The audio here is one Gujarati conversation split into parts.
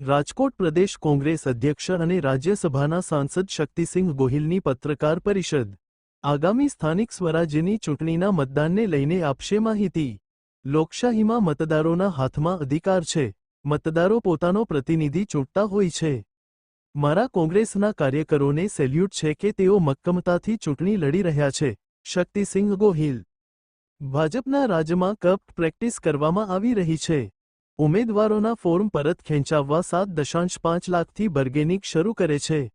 રાજકોટ પ્રદેશ કોંગ્રેસ અધ્યક્ષ અને રાજ્યસભાના સાંસદ શક્તિસિંહ ગોહિલની પત્રકાર પરિષદ. આગામી સ્થાનિક સ્વરાજ્યની ચૂંટણીના મતદાનને લઈને આપશે માહિતી. લોકશાહીમાં મતદારોના હાથમાં અધિકાર છે. મતદારો પોતાનો પ્રતિનિધિ ચૂંટતા હોય છે. મારા કોંગ્રેસના કાર્યકરોને સેલ્યુટ છે કે તેઓ મક્કમતાથી ચૂંટણી લડી રહ્યા છે. શક્તિસિંહ ગોહિલ. ભાજપના રાજ્યમાં કપ પ્રેક્ટિસ કરવામાં આવી રહી છે. ઉમેદવારોના ફોર્મ પરત ખેંચાવવા સાત દશાંશ પાંચ લાખથી બર્ગેનિક શરૂ કરે છે.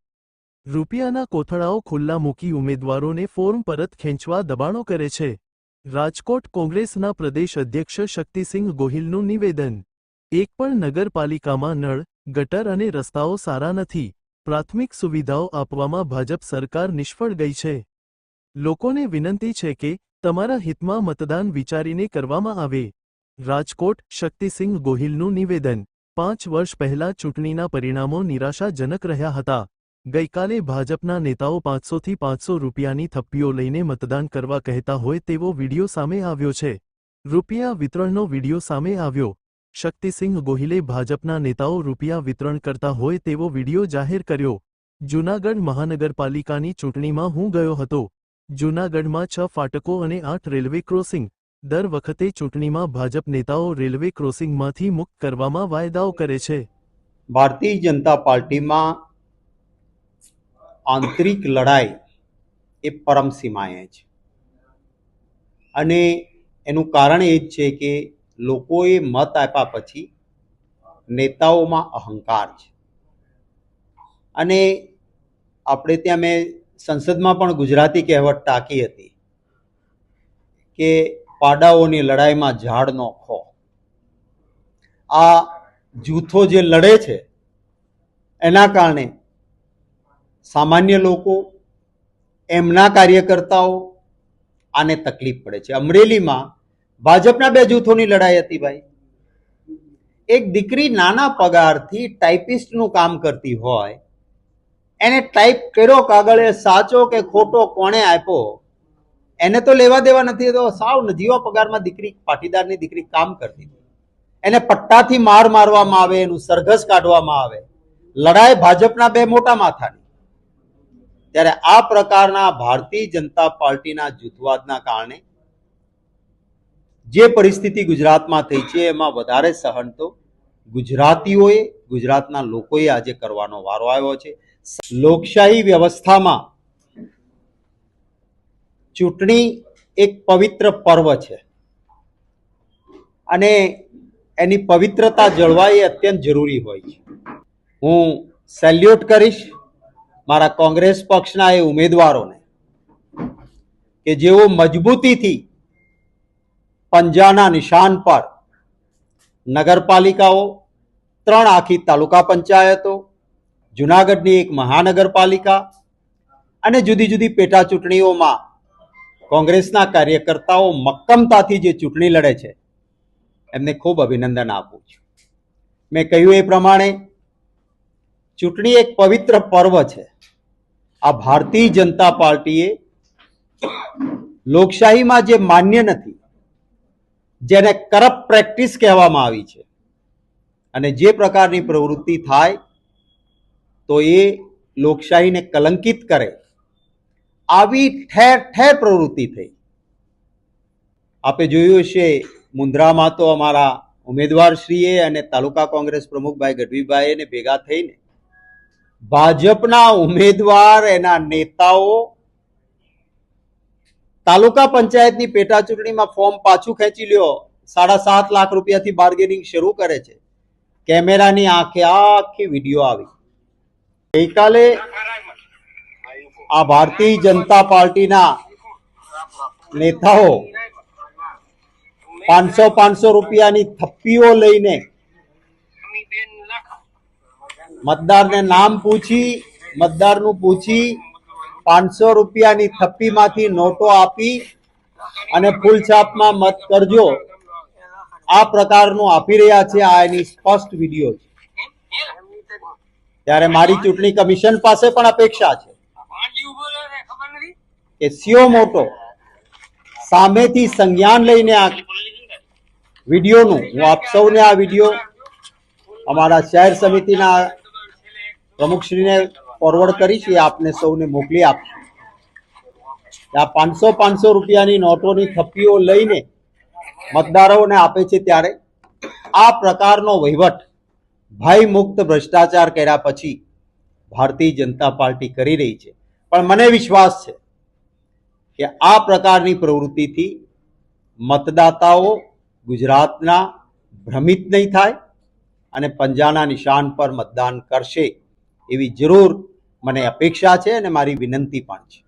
રૂપિયાના કોથળાઓ ખુલ્લા મૂકી ઉમેદવારોને ફોર્મ પરત ખેંચવા દબાણો કરે છે. રાજકોટ કોંગ્રેસના પ્રદેશ અધ્યક્ષ શક્તિસિંહ ગોહિલનું નિવેદન. એક પણ નગરપાલિકામાં નળ, ગટર અને રસ્તાઓ સારા નથી. પ્રાથમિક સુવિધાઓ આપવામાં ભાજપ સરકાર નિષ્ફળ ગઈ છે. લોકોને વિનંતી છે કે તમારા હિતમાં મતદાન વિચારીને કરવામાં આવે. રાજકોટ શક્તિસિંહ ગોહિલનું નિવેદન. પાંચ વર્ષ પહેલા ચૂંટણીના પરિણામો નિરાશાજનક રહ્યા હતા. ગઈકાલે ભાજપના નેતાઓ પાંચસોથી પાંચસો રૂપિયાની થપ્પીઓ લઈને મતદાન કરવા કહેતા હોય તેવો વીડિયો સામે આવ્યો છે. રૂપિયા વિતરણનો વીડિયો સામે આવ્યો. શક્તિસિંહ ગોહિલે ભાજપના નેતાઓ રૂપિયા વિતરણ કરતા હોય તેવો વીડિયો જાહેર કર્યો. જૂનાગઢ મહાનગરપાલિકાની ચૂંટણીમાં હું ગયો હતો. જૂનાગઢમાં છ ફાટકો અને આઠ રેલવે ક્રોસિંગ દર વખતે ચૂંટણીમાં ભાજપ નેતાઓ રેલવે ક્રોસિંગમાંથી મુક્ત કરવામાં વાયદાઓ કરે છે. ભારતીય જનતા પાર્ટીમાં આંતરિક લડાઈ એ પરમ સીમાએ છે. અને એનું કારણ એ જ છે કે લોકોએ મત આપ્યા પછી નેતાઓમાં અહંકાર છે. અને આપણે ત્યાં મેં સંસદમાં પણ ગુજરાતી કહેવત ટાંકી હતી કે પાડાઓની લડાઈમાં ઝાડનો ખો. આ જૂથો જે લડે છે, એના કારણે સામાન્ય લોકો, એમના કાર્યકર્તાઓ આને તકલીફ પડે છે. અમરેલીમાં ભાજપના બે જૂથોની લડાઈ હતી ભાઈ. એક દીકરી નાના પગારથી ટાઈપિસ્ટનું કામ કરતી હોય, એને ટાઈપ કર્યો કાગળ એ સાચો કે ખોટો કોણે આપ્યો એને તો લેવા દેવા નથી તો સાવ નજીવા પગારમાં દીકરી, પાટીદારની દીકરી કામ કરતી એને પટ્ટાથી માર મારવામાં આવે, એનું સરઘસ કાઢવામાં આવે. લડાઈ ભાજપના બે મોટા માથાની. ત્યારે આ પ્રકારના ભારતીય જનતા પાર્ટીના જૂથવાદના કારણે જે પરિસ્થિતિ ગુજરાતમાં થઈ છે, એમાં વધારે સહન તો ગુજરાતીઓએ, ગુજરાતના લોકોએ આજે કરવાનો વારો આવ્યો છે. લોકશાહી વ્યવસ્થામાં ચૂંટણી એક પવિત્ર પર્વ છે. અને એની પવિત્રતા જળવાઈ એ અત્યંત જરૂરી હોય છે. હું સેલ્યુટ કરીશ મારા કોંગ્રેસ પક્ષના એ ઉમેદવારોને કે જેઓ મજબૂતીથી પંજાના નિશાન પર નગરપાલિકાઓ, ત્રણ આખી તાલુકા પંચાયતો, જુનાગઢની એક મહાનગરપાલિકા અને જુદી જુદી પેટા ચૂંટણીઓમાં કોંગ્રેસના કાર્યકર્તાઓ મક્કમતાથી જે ચૂંટણી લડે છે, એમને ખૂબ અભિનંદન આપું છું. મેં કહ્યું એ પ્રમાણે, ચૂંટણી એક પવિત્ર પર્વ છે. આ ભારતીય જનતા પાર્ટીએ લોકશાહીમાં જે માન્ય નથી, જેને કરપ્ટ પ્રેક્ટિસ કહેવામાં આવી છે, અને જે પ્રકારની પ્રવૃત્તિ થાય, તો એ લોકશાહીને કલંકિત કરે. આવી ઠેર ઠેર પ્રવૃત્તિ થઈ. આપે જોયું હશે મુન્દ્રામાં તો અમારા ઉમેદવારશ્રીએ અને તાલુકા કોંગ્રેસ પ્રમુખભાઈ ગઢવીભાઈ ભેગા થઈને ભાજપના ઉમેદવાર, એના નેતાઓ તાલુકા પંચાયતની પેટા ચૂંટણીમાં ફોર્મ પાછું ખેંચી લ્યો. સાડા સાત લાખ રૂપિયાથી બાર્ગેનિંગ શરૂ કરે છે. કેમેરાની આંખે આખી વીડિયો આવી. ગઈકાલે આ ભારતીય જનતા પાર્ટીના નેતાઓ પાંચસો પાંચસો રૂપિયાની થપ્પીઓ લઈને મતદારને નામ પૂછી, મતદારનું પૂછી, પાંચસો રૂપિયાની થપ્પીમાંથી નોટો આપી અને ફૂલછાપમાં મત કરજો. આ પ્રકારનું આપી રહ્યા છે આ એની સ્પષ્ટ વીડિયો છે. ત્યારે મારી ચૂંટણી કમિશન પાસે પણ અપેક્ષા છે. કે સીઓ મોટો, સામેથી સંજ્ઞાન લઈને આ વિડીયોનું, હું આપ સૌને આ વીડિયો અમારા શહેર સમિતિના પ્રમુખશ્રીને ફોરવર્ડ કરી છે આપને સૌને મોકલી આપશું. આ પાંચસો પાંચસો રૂપિયાની નોટોની થપ્પીઓ લઈને મતદારોને આપે છે ત્યારે આ પ્રકારનો વહીવટ ભય મુક્ત ભ્રષ્ટાચાર કર્યા પછી ભારતીય જનતા પાર્ટી કરી રહી છે. પણ મને વિશ્વાસ છે કે આ પ્રકારની પ્રવૃત્તિથી મતદાતાઓ ગુજરાતના ભ્રમિત નહીં થાય અને પંજાના નિશાન પર મતદાન કરશે એવી જરૂર મને અપેક્ષા છે અને મારી વિનંતી પણ છે.